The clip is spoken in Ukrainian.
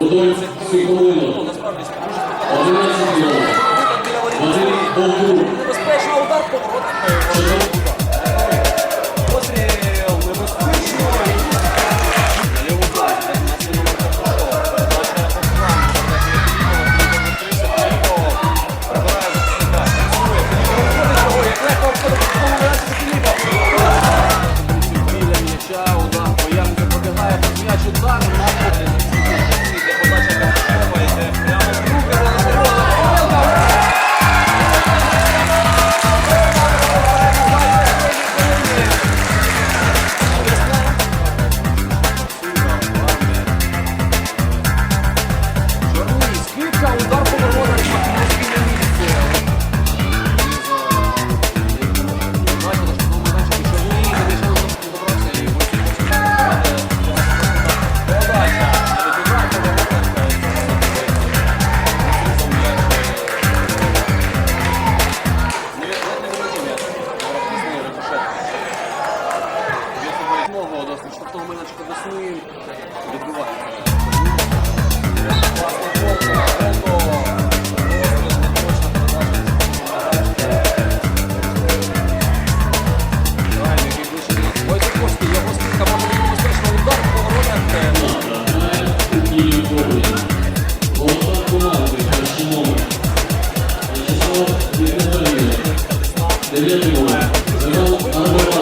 11 секунд. 11 секунд. Вадим Богу. Безпечний удар по воротах. Удар по ямці пробігає, м'яч удар на Muchas. наступного милочка весни відбувається. Девятый номер. Забрал Арбора.